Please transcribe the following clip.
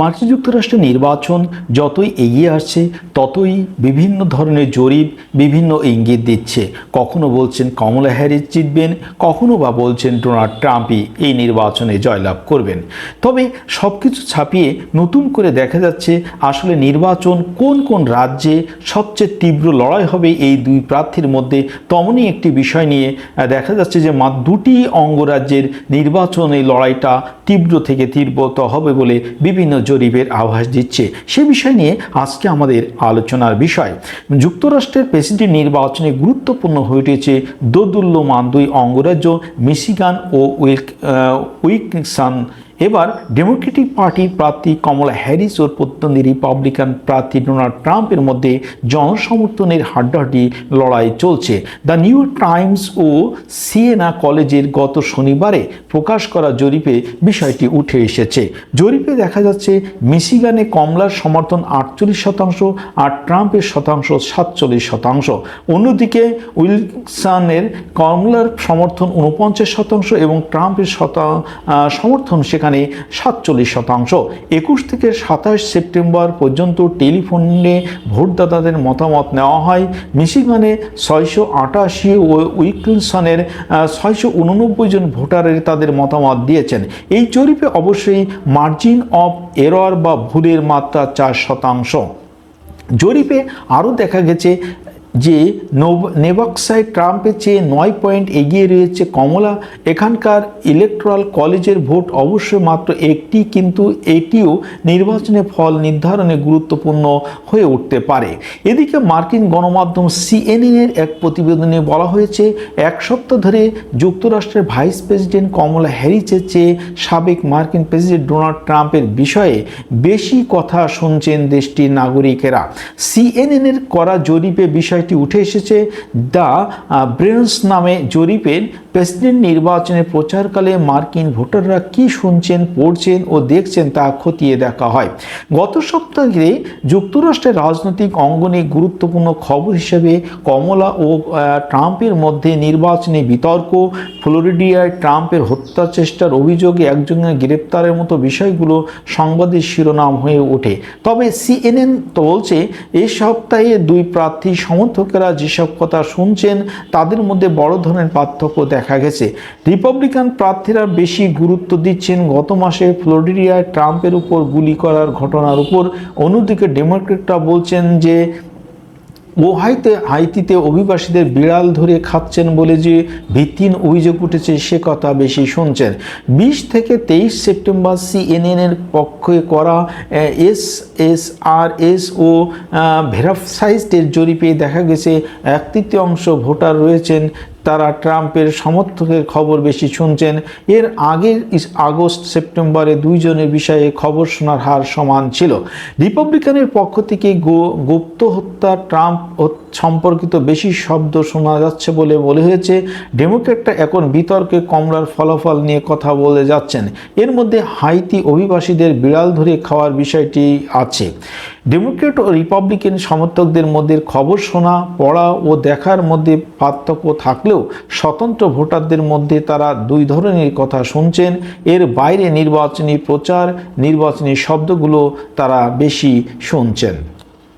মার্কিন যুক্তরাষ্ট্রের নির্বাচন যতই এগিয়ে আসছে, ততই বিভিন্ন ধরনের জরিপ বিভিন্ন ইঙ্গিত দিচ্ছে। কখনো বলছেন কমলা হ্যারিস জিতবেন, কখনো বা বলছেন ডোনাল্ড ট্রাম্পই এই নির্বাচনে জয়লাভ করবেন। তবে সব কিছু ছাপিয়ে নতুন করে দেখা যাচ্ছে, আসলে নির্বাচন কোন কোন রাজ্যে সবচেয়ে তীব্র লড়াই হবে এই দুই প্রার্থীর মধ্যে তেমনই একটি বিষয় নিয়ে দেখা যাচ্ছে যে মা দুটি অঙ্গরাজ্যের নির্বাচন লড়াইটা তীব্র থেকে তীব্রত হবে বলে বিভিন্ন জরিপের আভাস দিচ্ছে। সে বিষয় নিয়ে আজকে আমাদের আলোচনার বিষয়। যুক্তরাষ্ট্রের প্রেসিডেন্ট নির্বাচনে গুরুত্বপূর্ণ হয়ে উঠেছে দোদুল্যমান দুই অঙ্গরাজ্য, মিশিগান ও উইক উইকসান এবার ডেমোক্রেটিক পার্টির প্রার্থী কমলা হ্যারিস ওর প্রত্যন্ত রিপাবলিকান প্রার্থী ডোনাল্ড ট্রাম্পের মধ্যে জনসমর্থনের হাড্ডাহাড্ডি লড়াই চলছে। দ্য নিউ টাইমস ও সিয়েনা কলেজের গত শনিবারে প্রকাশ করা জরিপে বিষয়টি উঠে এসেছে। জরিপে দেখা যাচ্ছে, মিশিগানে কমলার সমর্থন আটচল্লিশ শতাংশ আর ট্রাম্পের শতাংশ সাতচল্লিশ শতাংশ। অন্যদিকে উইলসনের কমলার সমর্থন উনপঞ্চাশ শতাংশ এবং ট্রাম্পের শতা সমর্থন সেখানে সাতচল্লিশ শতাংশ। একুশ থেকে সাতাশ সেপ্টেম্বর পর্যন্ত টেলিফোনে ভোটদাতাদের মতামত নেওয়া হয়। মিশিগানে ছয়শো আটাশি ও উইলসনের ছয়শো উননব্বই জন ভোটারের তাদের মতামত দিয়েছেন। এই জরিপে অবশ্যই মার্জিন অফ এরর বা ভুলের মাত্রা চার শতাংশ। জরিপে আরও দেখা গেছে যে নেভাক্সায় ট্রাম্পের চেয়ে নয় পয়েন্ট এগিয়ে রয়েছে কমলা, এখানকার ইলেকট্রাল কলেজের ভোট অবশ্যই মাত্র একটি, কিন্তু এটিও নির্বাচনে ফল নির্ধারণে গুরুত্বপূর্ণ হয়ে উঠতে পারে। এদিকে মার্কিন গণমাধ্যম সিএনএনের এক প্রতিবেদনে বলা হয়েছে, এক সপ্তাহ ধরে যুক্তরাষ্ট্রের ভাইস প্রেসিডেন্ট কমলা হ্যারিসের চেয়ে সাবেক মার্কিন প্রেসিডেন্ট ডোনাল্ড ট্রাম্পের বিষয়ে বেশি কথা শুনছেন দেশটির নাগরিকেরা। সিএনএনের করা জরিপে বিষয়টি উঠে এসেছে। দ্য ব্রেন্স নামে জরিপের প্রেসিডেন্ট নির্বাচনে প্রচারকালে মার্কিন ভোটাররা কি শুনছেন, পড়ছেন ও দেখছেন তা খতিয়ে দেখা হয়। গত সপ্তাহে যুক্তরাষ্ট্রের রাজনৈতিক অঙ্গনে গুরুত্বপূর্ণ খবর হিসেবে কমলা ও ট্রাম্পের মধ্যে নির্বাচনী বিতর্ক, ফ্লোরিডিয়ায় ট্রাম্পের হত্যা চেষ্টার অভিযোগে একজনের গ্রেপ্তারের মতো বিষয়গুলো সংবাদের শিরোনাম হয়ে ওঠে। তবে সিএনএন তো বলছে এই সপ্তাহে দুই প্রার্থী সমর্থকেরা যেসব কথা শুনছেন, তাদের মধ্যে বড় ধরনের পার্থক্য দেখা গেছে। রিপাবলিকান প্রার্থীরা বেশি গুরুত্ব দিচ্ছেন গত মাসে ফ্লোরিডিয়ায় ট্রাম্পের উপর গুলি করার ঘটনার উপর। অন্যদিকে ডেমোক্রেটরা বলছেন যে ওহাইতে হাইতিতে অভিবাসীদের বিড়াল ধরে খাচ্ছেন বলে যে ভিত্তিন অভিযোগ উঠেছে, সে কথা বেশি শুনছেন। বিশ থেকে তেইশ সেপ্টেম্বর সিএনএন এর পক্ষে করা এস এস আর এস ও ভেরাফসাইজের জরিপে দেখা গেছে, এক তৃতীয় অংশ ভোটার রয়েছেন। তারা ট্রাম্পের সমর্থকের খবর বেশি শুনছেন। এর আগের আগস্ট, সেপ্টেম্বরে দুইজনের বিষয়ে খবর শোনার হার সমান ছিল। রিপাবলিকানের পক্ষ থেকে গুপ্ত হত্যা, ট্রাম্প সম্পর্কিত বেশি শব্দ শোনা যাচ্ছে বলে বলে হয়েছে। ডেমোক্রেটরা এখন বিতর্কে কমলার ফলাফল নিয়ে কথা বলে যাচ্ছেন। এর মধ্যে হাইতি অভিবাসীদের বিড়াল ধরে খাওয়ার বিষয়টি আছে। ডেমোক্রেট ও রিপাবলিকান সমর্থকদের মধ্যে খবর শোনা, পড়া ও দেখার মধ্যে পার্থক্য থাকলেও স্বতন্ত্র ভোটারদের মধ্যে তারা দুই ধরনের কথা শুনছেন। এর বাইরে নির্বাচনী প্রচার, নির্বাচনী শব্দগুলো তারা বেশি শুনছেন।